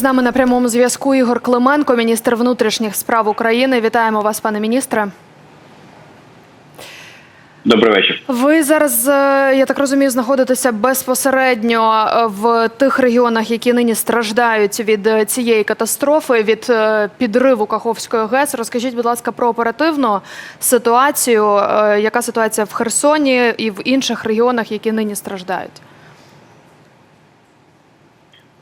З нами на прямому зв'язку Ігор Клименко, міністр внутрішніх справ України. Вітаємо вас, пане міністре. Добрий вечір. Ви зараз, е, я так розумію, знаходитеся безпосередньо е, в тих регіонах, які нині страждають від е, цієї катастрофи, від підриву Каховської ГЕС. Розкажіть, будь ласка, про оперативну ситуацію. Яка ситуація в Херсоні і в інших регіонах, які нині страждають?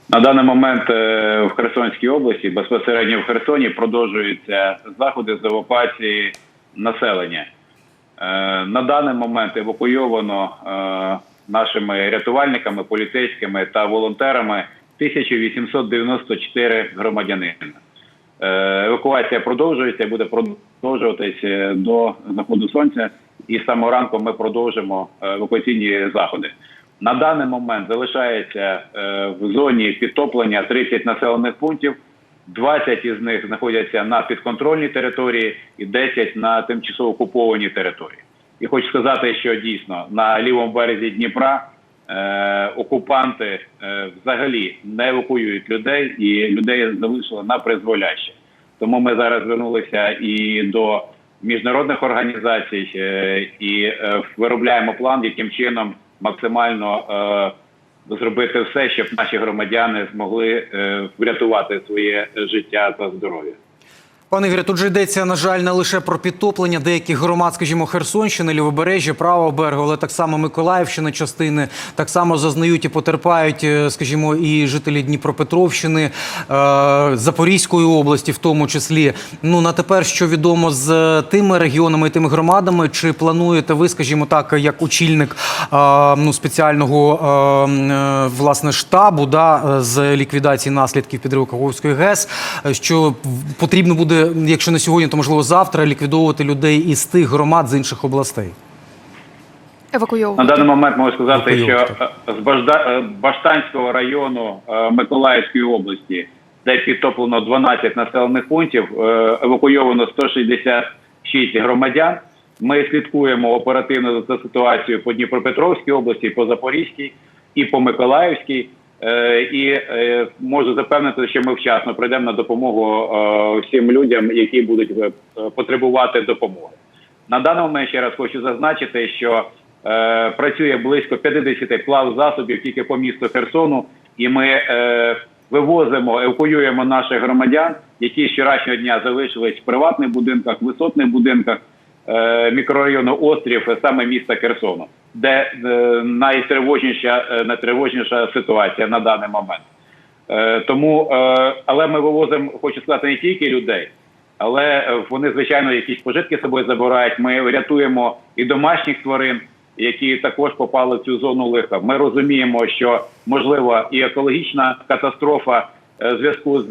На даний момент е, в Херсонській області, безпосередньо в Херсоні, продовжуються заходи з евакуації населення. Е, На даний момент евакуйовано е, нашими рятувальниками, поліцейськими та волонтерами 1894 громадянина. Евакуація продовжується, буде продовжуватись е, до заходу сонця. І самого ранку ми продовжимо евакуаційні заходи. На даний момент залишається е, в зоні підтоплення 30 населених пунктів. 20 із них знаходяться на підконтрольній території і 10 на тимчасово окупованій території. І хочу сказати, що дійсно на лівому березі Дніпра е, окупанти е, взагалі не евакуюють людей, і людей залишили на призволяще. Тому ми зараз звернулися і до міжнародних організацій, е, і е, виробляємо план, яким чином максимально е, зробити все, щоб наші громадяни змогли е, врятувати своє життя та здоров'я. Пане Ігоре, тут же йдеться, на жаль, не лише про підтоплення деяких громад, скажімо, Херсонщини, Лівобережжя, правого берегу, але так само Миколаївщини частини, так само зазнають і потерпають, е, скажімо, і жителі Дніпропетровщини, е, Запорізької області, в тому числі. Ну на тепер що відомо з тими регіонами і тими громадами, чи плануєте ви, скажімо так, як очільник е, ну спеціального е, е, власне штабу да, з ліквідації наслідків підриву Каховської ГЕС, е, що потрібно буде, якщо не сьогодні, то можливо завтра ліквідовувати людей із тих громад з інших областей. На даний момент можу сказати, що е, з Бажда- е, Баштанського району е, Миколаївської області, де підтоплено 12 населених пунктів, евакуйовано 166 громадян. Ми слідкуємо оперативно за ситуацією по Дніпропетровській області, по Запорізькій і по Миколаївській. Е, І е, можу запевнити, що ми вчасно прийдемо на допомогу е, всім людям, які будуть потребувати допомоги. На даний момент ще раз хочу зазначити, що працює близько 50 плав засобів тільки по місту Херсону, і ми вивозимо, евакуюємо наших громадян, які з вчорашнього дня залишились в приватних будинках, висотних будинках мікрорайону Острів, саме міста Херсону, де е, найтривожніша, е, найтривожніша ситуація на даний момент. Е, тому, але ми вивозимо, хочу сказати, не тільки людей, але вони, звичайно, якісь пожитки з собою забирають. Ми рятуємо і домашніх тварин, які також попали в цю зону лиха. Ми розуміємо, що можливо і екологічна катастрофа в зв'язку з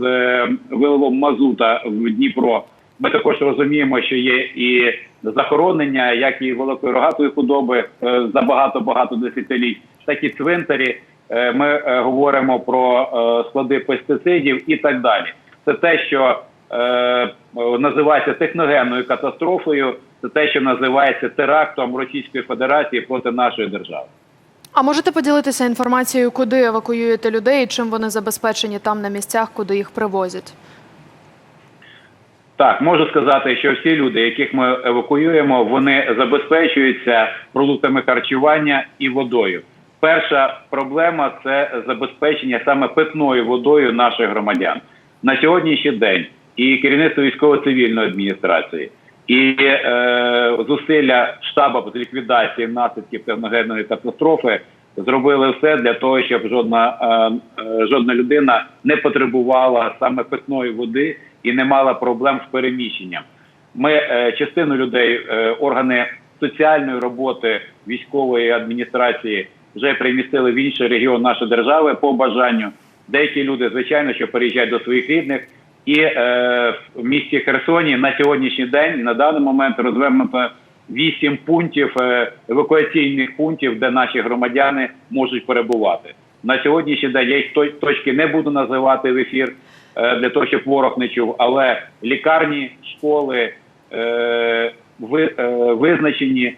виливом мазута в Дніпро. Ми також розуміємо, що є і захоронення, як і великої рогатої худоби е, за багато багато десятиліть, так і цвинтарі. Е, Ми е, говоримо про склади пестицидів і так далі. Це те, що називається техногенною катастрофою, це те, що називається терактом Російської Федерації проти нашої держави. А можете поділитися інформацією, куди евакуюєте людей чим вони забезпечені там на місцях, куди їх привозять? Так, можу сказати, що всі люди, яких ми евакуюємо, вони забезпечуються продуктами харчування і водою. Перша проблема це забезпечення саме питною водою наших громадян на сьогоднішній день. І керівництво військово-цивільної адміністрації, і е, зусилля штабу з ліквідації наслідків техногенної катастрофи зробили все для того, щоб жодна е, е, жодна людина не потребувала саме питної води і не мала проблем з переміщенням. Ми е, частину людей, е, органи соціальної роботи військової адміністрації вже примістили в інший регіон нашої держави по бажанню. Деякі люди, звичайно, що переїжджають до своїх рідних, і е, в місті Херсоні на сьогоднішній день на даний момент розвернуто вісім пунктів е, евакуаційних пунктів, де наші громадяни можуть перебувати. На сьогоднішній день я їх точки не буду називати в ефір для того, щоб ворог не чув. Але лікарні, школи е, е, визначені,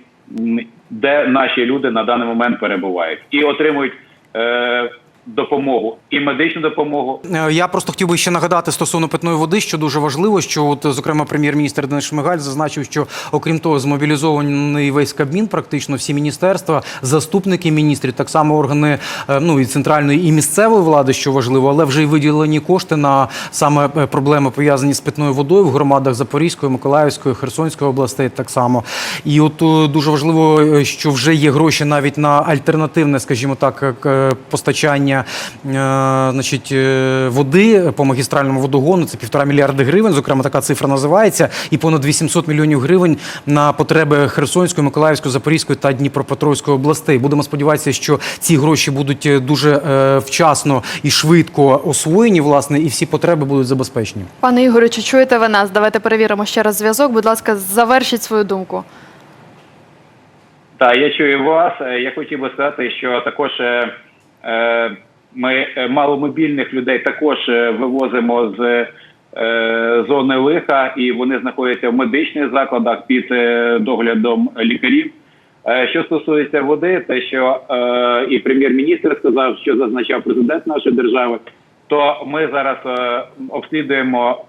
де наші люди на даний момент перебувають, і отримують е, допомогу і медичну допомогу. Е, Я просто хотів би ще нагадати стосовно питної води, що дуже важливо, що от, зокрема прем'єр-міністр Денис Шмигаль зазначив, що окрім того, змобілізований весь Кабмін, практично всі міністерства, заступники міністрів, так само органи е, ну і центральної і місцевої влади, що важливо, але вже й виділені кошти на саме е, проблеми пов'язані з питною водою в громадах Запорізької, Миколаївської, Херсонської областей. Так само, і от дуже важливо, що вже є гроші навіть на альтернативне, скажімо так, к- постачання е, значить, е, води по магістральному водогону. Це півтора мільярди гривень. Зокрема, така цифра називається, і понад 800 мільйонів гривень на потреби Херсонської, Миколаївської, Запорізької та Дніпропетровської областей. Будемо сподіватися, що ці гроші будуть е, дуже вчасно і швидко освоєні, власне, і всі потреби будуть забезпечені. Пане Ігорю, чи чуєте ви нас? Давайте перевіримо ще раз зв'язок. Будь ласка, завершіть свою думку. Так, я чую вас. Я хотів би сказати, що також е, ми е, маломобільних людей також е, вивозимо з е, зони лиха, і вони знаходяться в медичних закладах під доглядом лікарів. Що стосується води, те, що і прем'єр-міністр сказав, що зазначав президент нашої держави, то ми зараз обслідуємо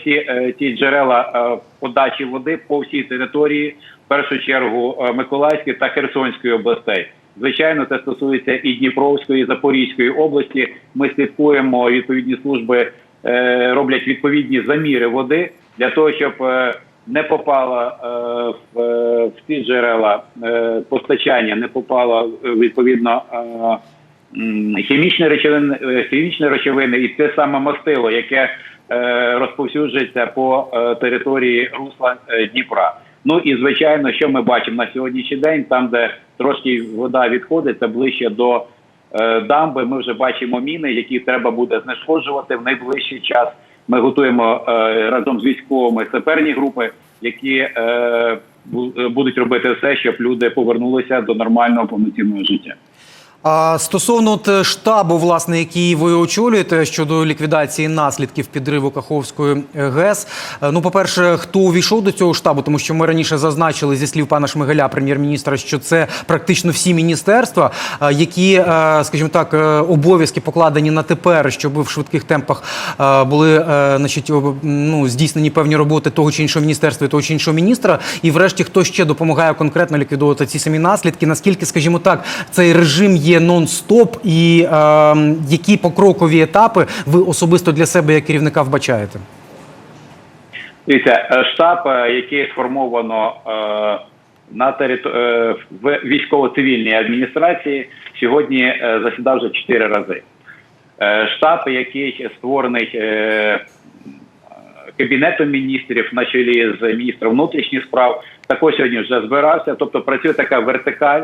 всі ті джерела подачі води по всій території, в першу чергу Миколаївської та Херсонської областей. Звичайно, це стосується і Дніпровської, і Запорізької області. Ми слідкуємо відповідні служби, е, роблять відповідні заміри води для того, щоб е, не попало е, в, ці джерела постачання, не попало відповідно. Хімічні речовини, хімічні речовини і те саме мастило, яке розповсюджується по території русла Дніпра. Ну і звичайно, що ми бачимо на сьогоднішній день, там де трошки вода відходить, це ближче до е, дамби. Ми вже бачимо міни, які треба буде знешкоджувати в найближчий час. Ми готуємо е, разом з військовими саперні групи, які е, будуть робити все, щоб люди повернулися до нормального повноцінного життя. А стосовно от е, штабу, власне, який ви очолюєте щодо ліквідації наслідків підриву Каховської е, ГЕС. е, Ну, по-перше, хто увійшов до цього штабу, тому що ми раніше зазначили зі слів пана Шмигаля, прем'єр-міністра, що це практично всі міністерства, які, скажімо так, обов'язки покладені на тепер, щоб в швидких темпах були значить, ну, здійснені певні роботи того чи іншого міністерства і того чи іншого міністра. І врешті хто ще допомагає конкретно ліквідовувати ці самі наслідки? Наскільки, скажімо так, цей режим є нон-стоп, і е, які покрокові етапи ви особисто для себе як керівника вбачаєте? Дивіться, е, штаб, е, який сформовано е, на териту... е, в військово-цивільній адміністрації, сьогодні е, засідав вже чотири рази. Е, Штаб, який створений е, кабінетом міністрів на чолі з міністром внутрішніх справ, також сьогодні вже збирався. Тобто працює така вертикаль.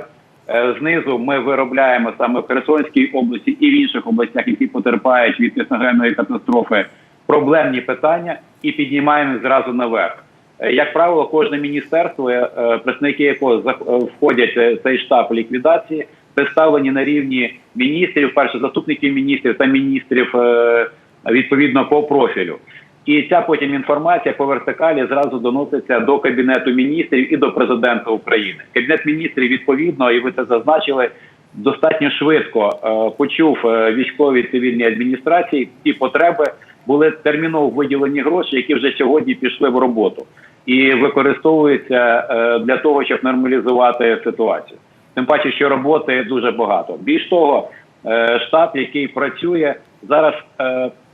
Е, Знизу ми виробляємо саме в Херсонській області і в інших областях, які потерпають від техногенної катастрофи, проблемні питання і піднімаємо зразу наверх. Е, Як правило, кожне міністерство, е, представники якого входять в цей штаб ліквідації, представлені на рівні міністрів, перше заступників міністрів та міністрів відповідно по профілю. І ця потім інформація по вертикалі зразу доноситься до кабінету міністрів і до президента України. Кабінет міністрів відповідно, і ви це зазначили, достатньо швидко е, почув е, військові цивільні адміністрації ті потреби. Були терміново виділені гроші, які вже сьогодні пішли в роботу і використовуються е, для того, щоб нормалізувати ситуацію. Тим паче, що роботи дуже багато. Більш того, штаб, який працює зараз,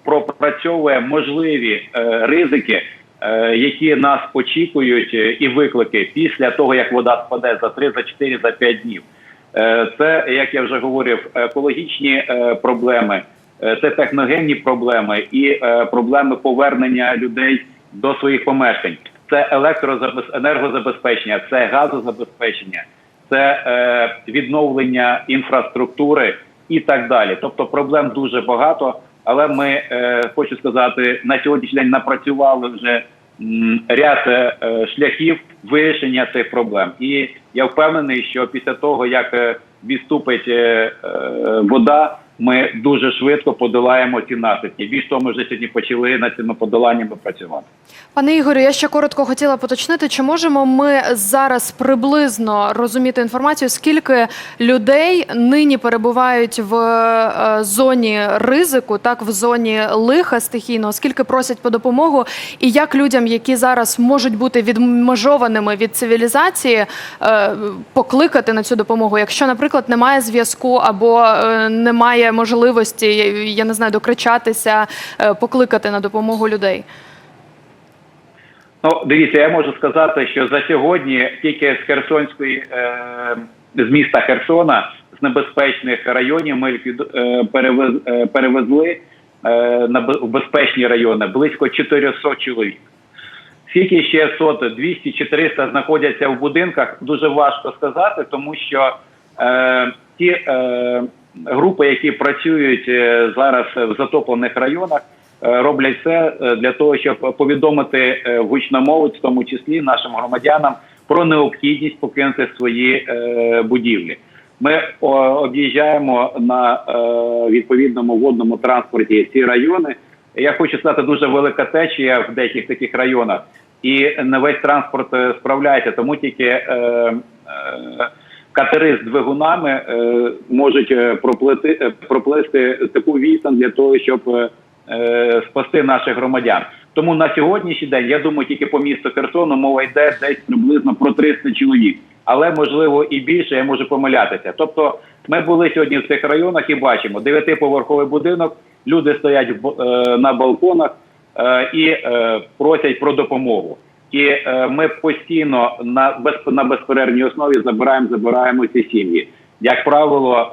пропрацьовує можливі е, ризики, е, які нас очікують, е, і виклики після того, як вода спаде за 3, за 4, за 5 днів. Це, як я вже говорив, екологічні проблеми, це техногенні проблеми і проблеми повернення людей до своїх помешкань. Це енергозабезпечення, це газозабезпечення, це е, відновлення інфраструктури і так далі. Тобто проблем дуже багато. Але ми е, хочу сказати, на сьогоднішній день напрацювали вже ряд е, е, шляхів вирішення цих проблем. І я впевнений, що після того як відступить вода, ми дуже швидко подолаємо ці наслідки. Більш того, ми вже сьогодні почали над цими подоланнями працювати. Пане Ігорю, я ще коротко хотіла поточнити, чи можемо ми зараз приблизно розуміти інформацію, скільки людей нині перебувають в е, зоні ризику, так в зоні лиха стихійного, скільки просять по допомогу, і як людям, які зараз можуть бути відмежованими від цивілізації, е, покликати на цю допомогу, якщо, наприклад, немає зв'язку або е, немає можливості, я не знаю, докричатися, е, покликати на допомогу людей. Ну, дивіться, я можу сказати, що за сьогодні тільки з Херсонської е, з міста Херсона, з небезпечних районів, ми е, перевез, перевезли е, на безпечні райони близько 400 чоловік. Скільки ще сот, 200 чи 300 знаходяться в будинках, дуже важко сказати, тому що е, ті групи, які працюють е, зараз в затоплених районах, е, роблять все е, для того, щоб повідомити гучномовець, в тому числі нашим громадянам, про необхідність покинути свої будівлі. Ми об'їжджаємо на відповідному водному транспорті ці райони. Я хочу сказати, дуже велика течія в деяких таких районах, і не весь транспорт справляється, тому тільки катери з двигунами е, можуть е, проплити, е, проплисти таку відстань для того, щоб е, е, спасти наших громадян. Тому на сьогоднішній день я думаю, тільки по місту Херсону мова йде десь приблизно про 300 чоловік, але можливо і більше. Я можу помилятися. Тобто, ми були сьогодні в цих районах і бачимо дев'ятиповерховий будинок. Люди стоять е, на балконах е, і е, просять про допомогу. І е, ми постійно на без на безперервній основі забираємо, забираємо ці сім'ї. Як правило,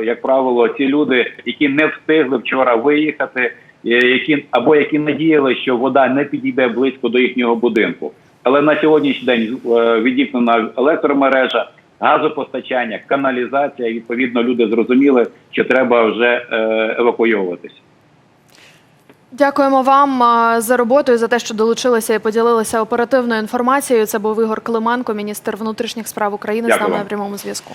е, як правило, ці люди, які не встигли вчора виїхати, е, які або які надіяли, що вода не підійде близько до їхнього будинку. Але на сьогоднішній день е, відімкнена електромережа, газопостачання, каналізація. Відповідно, люди зрозуміли, що треба вже е, евакуйовуватися. Дякуємо вам за роботу і за те, що долучилися і поділилися оперативною інформацією. Це був Ігор Клименко, міністр внутрішніх справ України. Дякую з нами на прямому зв'язку.